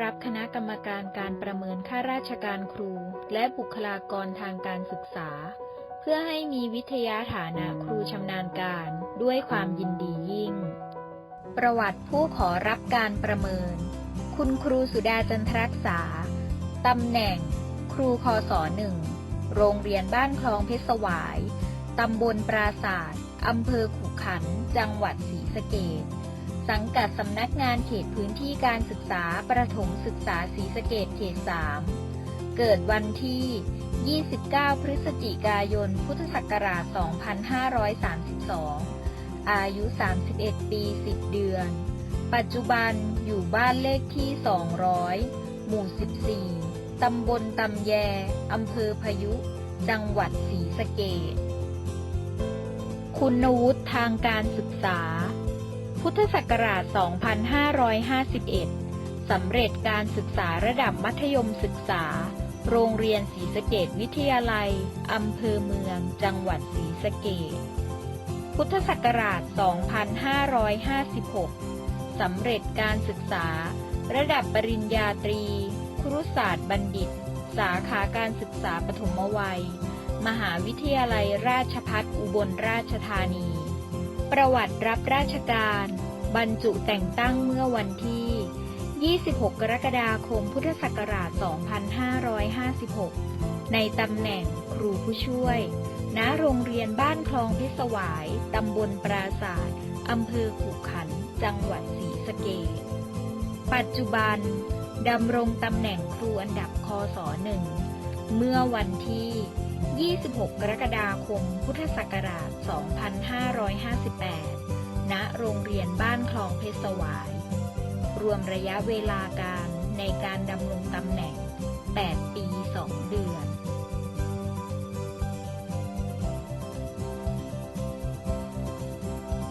รับคณะกรรมการการประเมินข้าราชการครู และบุคลากรทางการศึกษา เพื่อให้มีวิทยาฐานะครูชำนาญการด้วยความยินดียิ่ง ประวัติผู้ขอรับการประเมิน คุณครูสุดาจันทรักษา ตำแหน่ง ครูคศหนึ่ง โรงเรียนบ้านคลองเพชรสวาย ตำบลปราศาสตร์อำเภอขุขัน จังหวัดศรีสะเกษ สังกัดสำนักงานเขตพื้นที่การศึกษาประถมศึกษาศรีสะเกษเขต 3 เกิดวันที่ 29 พฤศจิกายน พุทธศักราช 2532 อายุ 31 ปี 10 เดือน ปัจจุบันอยู่บ้านเลขที่ 200 หมู่ 14 ตำบลตำแย อำเภอพยุ จังหวัดศรีสะเกษคุณวุฒิทางการศึกษา พุทธศักราช 2551 สำเร็จการศึกษาระดับมัธยมศึกษา โรงเรียนศรีสะเกดวิทยาลัย อำเภอเมือง จังหวัดศรีสะเกดพุทธศักราช 2556 สำเร็จการศึกษา ระดับปริญญาตรี ครุศาสตร์บัณฑิต สาขาการศึกษาปฐมวัย มหาวิทยาลัยราชภัฏอุบลราชธานี ประวัติรับราชการ บรรจุแต่งตั้งเมื่อวันที่ 26 กรกฎาคม พุทธศักราช 2556 ในตำแหน่งครูผู้ช่วย ณ โรงเรียนบ้านคลองเพชรสวาย ตำบลปราศาสตร์อำเภอขุขันธ์จังหวัดศรีสะเกษปัจจุบัน ดำรงตำแหน่งครูอันดับคศหนึ่ง เมื่อวันที่ 26 กรกฎาคม พุทธศักราช 2558 ณ โรงเรียนบ้านคลองเพชรสวาย รวมระยะเวลาการในการดำรงตำแหน่ง 8 ปี 2 เดือน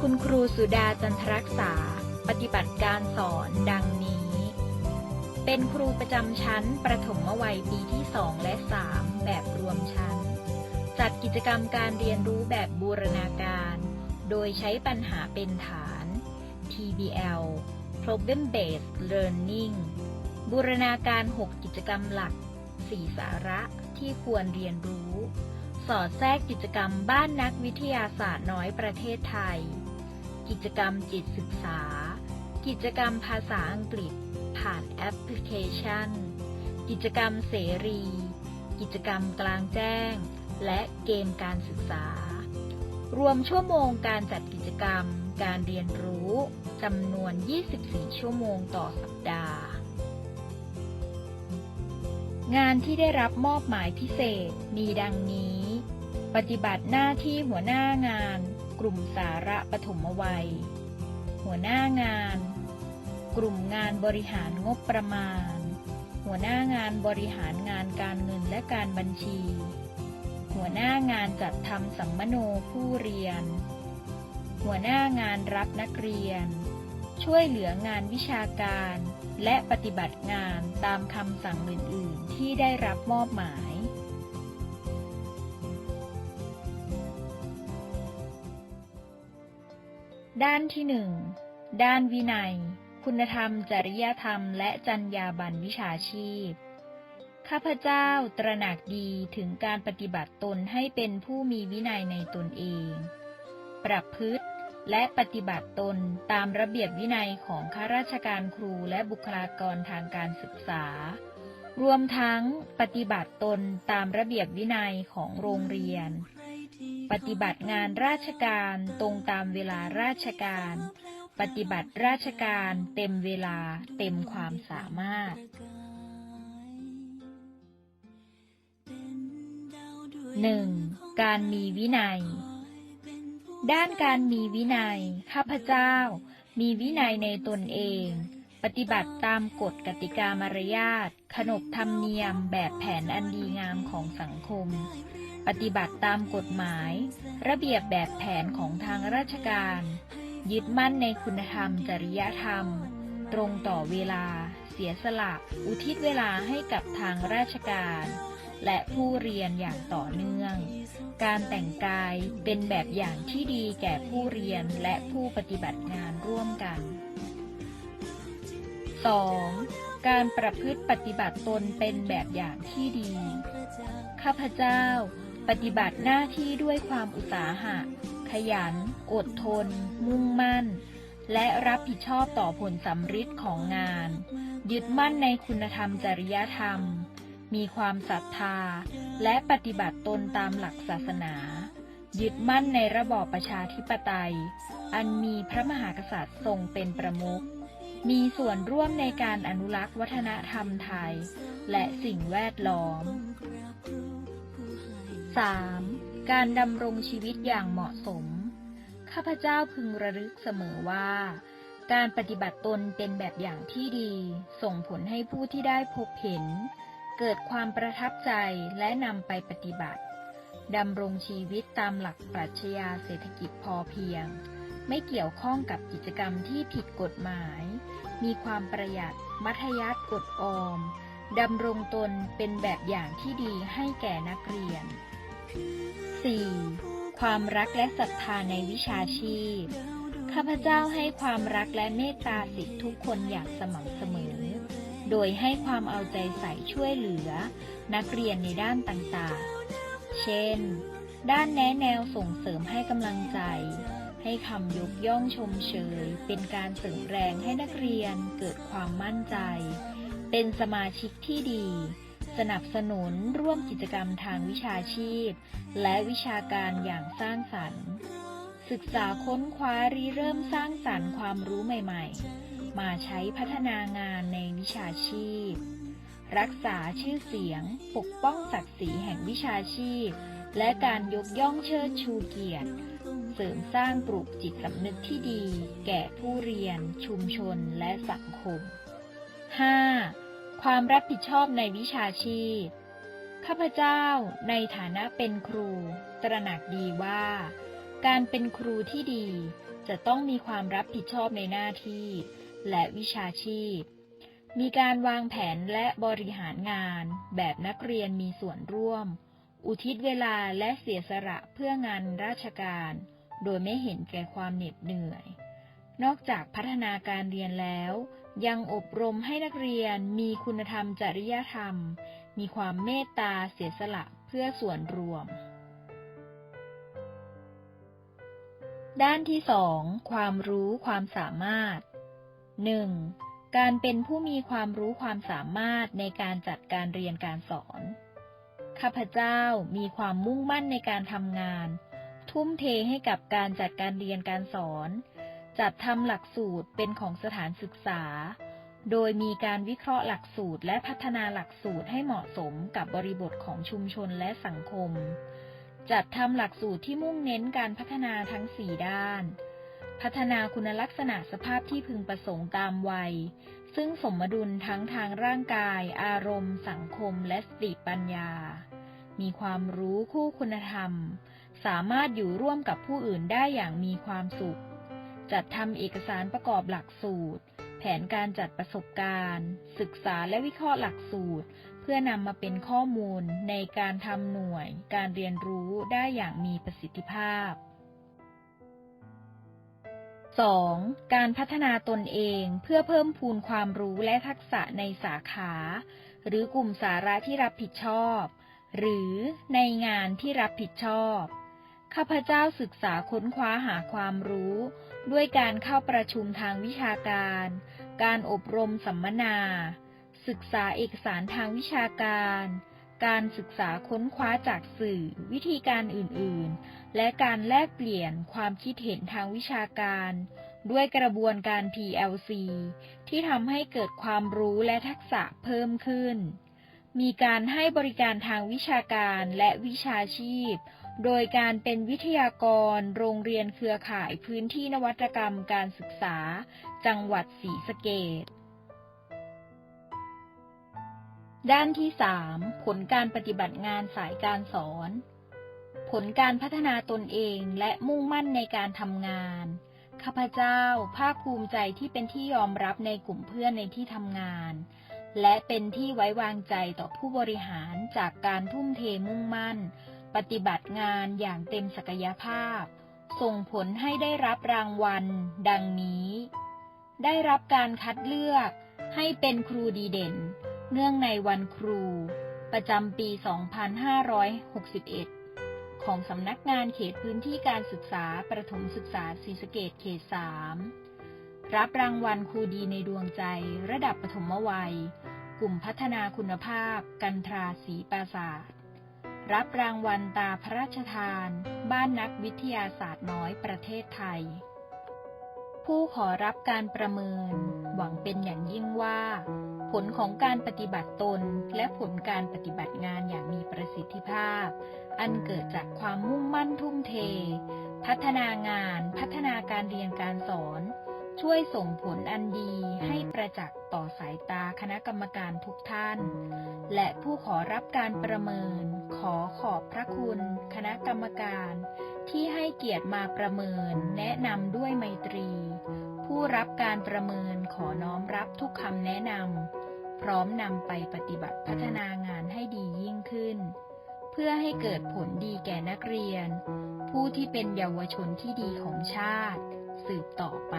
คุณครูสุดาจันทรักษา ปฏิบัติการสอนดัง เป็นครูประจำชั้น ประถมวัยปีที่ 2 และ 3 แบบรวมชั้น จัดกิจกรรมการเรียนรู้แบบบูรณาการ โดยใช้ปัญหาเป็นฐาน TBL Problem Based Learning บูรณาการ 6 กิจกรรมหลัก 4 สาระที่ควรเรียนรู้ สอดแทรกกิจกรรมบ้านนักวิทยาศาสตร์น้อยประเทศไทย กิจกรรมจิตศึกษา กิจกรรมภาษาอังกฤษ ผ่านแอปพลิเคชัน กิจกรรมเสรี กิจกรรมกลางแจ้ง และเกมการศึกษา รวมชั่วโมงการจัดกิจกรรม การเรียนรู้จำนวน 24 ชั่วโมงต่อสัปดาห์ งานที่ได้รับมอบหมายพิเศษมีดังนี้ ปฏิบัติหน้าที่หัวหน้างาน กลุ่มสาระปฐมวัย หัวหน้างาน กลุ่มงานบริหารงบประมาณ หัวหน้างานบริหารงานการเงินและการบัญชี หัวหน้างานจัดทำสัมมโนผู้เรียน หัวหน้างานรับนักเรียน ช่วยเหลืองานวิชาการ และปฏิบัติงานตามคำสั่งอื่น ๆ ที่ได้รับมอบหมายด้านที่หนึ่งด้านวินัย คุณธรรม จริยธรรม และจรรยาบรรณวิชาชีพ ข้าพเจ้าตระหนักดีถึงการปฏิบัติตนให้เป็นผู้มีวินัยในตนเอง ประพฤติและปฏิบัติตนตามระเบียบวินัยของข้าราชการครูและบุคลากรทางการศึกษา รวมทั้งปฏิบัติตนตามระเบียบวินัยของโรงเรียน ปฏิบัติงานราชการตรงตามเวลาราชการ ปฏิบัติราชการเต็มเวลาเต็มความสามารถ 1. การมีวินัย ด้านการมีวินัย ข้าพเจ้า มีวินัยในตนเอง ปฏิบัติตามกฎกติกามารยาท ขนบธรรมเนียมแบบแผนอันดีงามของสังคม ปฏิบัติตามกฎหมาย ระเบียบแบบแผนของทางราชการ ยึดมั่นในคุณธรรม จริยธรรม ตรงต่อเวลา เสียสละ อุทิศเวลาให้กับทางราชการ และผู้เรียนอย่างต่อเนื่อง การแต่งกายเป็นแบบอย่างที่ดีแก่ผู้เรียนและผู้ปฏิบัติงานร่วมกัน 2. การประพฤติปฏิบัติตนเป็นแบบอย่างที่ดี ข้าพเจ้า ปฏิบัติหน้าที่ด้วยความอุตสาหะ ขยัน อดทน มุ่งมั่น และรับผิดชอบต่อผลสำฤทธิ์ของงาน ยึดมั่นในคุณธรรมจริยธรรม มีความศรัทธา และปฏิบัติตนตามหลักศาสนา ยึดมั่นในระบอบประชาธิปไตย อันมีพระมหากษัตริย์ทรงเป็นประมุขมีส่วนร่วมในการอนุรักษ์วัฒนธรรมไทย และสิ่งแวดล้อม 3. การดำรงชีวิตอย่างเหมาะสม ข้าพเจ้าพึงระลึกเสมอว่า การปฏิบัติตนเป็นแบบอย่างที่ดี ส่งผลให้ผู้ที่ได้พบเห็น เกิดความประทับใจและนำไปปฏิบัติดำรงชีวิตตามหลักปรัชญาเศรษฐกิจพอเพียง ไม่เกี่ยวข้องกับกิจกรรมที่ผิดกฎหมาย มีความประหยัด มัธยัติกดออมดำรงตนเป็นแบบอย่างที่ดีให้แก่นักเรียน 4. ความรักและศรัทธาในวิชาชีพ ข้าพเจ้าให้ความรักและเมตตาสิทธิทุกคนอย่างสม่ำเสมอ โดยให้ความเอาใจใส่ช่วยเหลือ นักเรียนในด้านต่างๆ เช่น ด้านแนะแนวส่งเสริมให้กำลังใจ ให้คำยกย่องชมเชย เป็นการเสริมแรงให้นักเรียนเกิดความมั่นใจ เป็นสมาชิกที่ดี สนับสนุนร่วมกิจกรรมทางวิชาชีพ และวิชาการอย่างสร้างสรรค์ ศึกษาค้นคว้าริเริ่มสร้างสรรค์ความรู้ใหม่ๆ มาใช้พัฒนางานในวิชาชีพ รักษาชื่อเสียง ปกป้องศักดิ์ศรีแห่งวิชาชีพ และการยกย่องเชิดชูเกียรติ เสริมสร้างปลูกจิตสำนึกที่ดี แก่ผู้เรียน ชุมชนและสังคม 5. ความรับผิดชอบในวิชาชีพ ข้าพเจ้าในฐานะเป็นครู ตระหนักดีว่า การเป็นครูที่ดีจะต้องมีความรับผิดชอบในหน้าที่ และวิชาชีพ มีการวางแผนและบริหารงานแบบนักเรียนมีส่วนร่วม อุทิศเวลาและเสียสละเพื่องานราชการ โดยไม่เห็นแก่ความเหน็ดเหนื่อย นอกจากพัฒนาการเรียนแล้ว ยังอบรมให้นักเรียนมีคุณธรรมจริยธรรม มีความเมตตาเสียสละเพื่อส่วนรวม ด้านที่สองความรู้ความสามารถ 1. การเป็นผู้มีความรู้ความสามารถในการจัดการเรียนการสอน ข้าพเจ้ามีความมุ่งมั่นในการทำงาน ทุ่มเทให้กับการจัดการเรียนการสอน จัดทำหลักสูตรเป็นของสถานศึกษา โดยมีการวิเคราะห์หลักสูตรและพัฒนาหลักสูตรให้เหมาะสมกับบริบทของชุมชนและสังคม จัดทำหลักสูตรที่มุ่งเน้นการพัฒนาทั้ง 4 ด้าน พัฒนาคุณลักษณะสภาพที่พึงประสงค์ตามวัย ซึ่งสมดุลทั้งทางร่างกาย อารมณ์ สังคม และสติปัญญา มีความรู้คู่คุณธรรม สามารถอยู่ร่วมกับผู้อื่นได้อย่างมีความสุข จัดทำเอกสารประกอบหลักสูตร แผนการจัดประสบการณ์ ศึกษาและวิเคราะห์หลักสูตร เพื่อนำมาเป็นข้อมูลในการทำหน่วย การเรียนรู้ได้อย่างมีประสิทธิภาพ 2. การพัฒนาตนเองเพื่อเพิ่มพูนความรู้และทักษะในสาขา หรือกลุ่มสาระที่รับผิดชอบ หรือในงานที่รับผิดชอบ ข้าพเจ้าศึกษาค้นคว้าหาความรู้ ด้วยการเข้าประชุมทางวิชาการ การอบรมสัมมนา ศึกษาเอกสารทางวิชาการ การศึกษาค้นคว้าจากสื่อ วิธีการอื่นๆ และการแลกเปลี่ยนความคิดเห็นทางวิชาการ ด้วยกระบวนการ PLC ที่ทำให้เกิดความรู้และทักษะเพิ่มขึ้น มีการให้บริการทางวิชาการและวิชาชีพ โดยการเป็นวิทยากรโรงเรียนเครือข่ายพื้นที่นวัตกรรมการศึกษา จังหวัดศรีสะเกษด้านที่ 3 ผลการปฏิบัติงานสายการสอน ผลการพัฒนาตนเองและมุ่งมั่นในการทำงาน ข้าพเจ้าภาคภูมิใจที่เป็นที่ยอมรับในกลุ่มเพื่อนในที่ทำงาน และเป็นที่ไว้วางใจต่อผู้บริหารจากการทุ่มเทมุ่งมั่น ปฏิบัติงานอย่างเต็มศักยภาพ ส่งผลให้ได้รับรางวัล ดังนี้ ได้รับการคัดเลือกให้เป็นครูดีเด่น เนื่องในวันครู ประจำปี 2561 ของสำนักงานเขตพื้นที่การศึกษาประถมศึกษาศรีสะเกดเขต 3 รับรางวัลครูดีในดวงใจระดับปฐมวัย กลุ่มพัฒนาคุณภาพ กันทราศรีปราศาสตร์ รับรางวัลตาพระราชทาน บ้านนักวิทยาศาสตร์น้อยประเทศไทย ผู้ขอรับการประเมิน หวังเป็นอย่างยิ่งว่า ผลของการปฏิบัติตนและผลการปฏิบัติงานอย่างมีประสิทธิภาพ อันเกิดจากความมุ่งมั่นทุ่มเท พัฒนางาน พัฒนาการเรียนการสอน ช่วยส่งผลอันดีให้ประจักษ์ต่อสายตาคณะกรรมการทุกท่าน และผู้ขอรับการประเมิน ขอขอบพระคุณ คณะกรรมการ ที่ให้เกียรติมาประเมิน แนะนำด้วยไมตรี ผู้รับการประเมินขอน้อมรับทุกคำแนะนำพร้อมนำไปปฏิบัติพัฒนางานให้ดียิ่งขึ้น เพื่อให้เกิดผลดีแก่นักเรียน ผู้ที่เป็นเยาวชนที่ดีของชาติ สืบต่อไป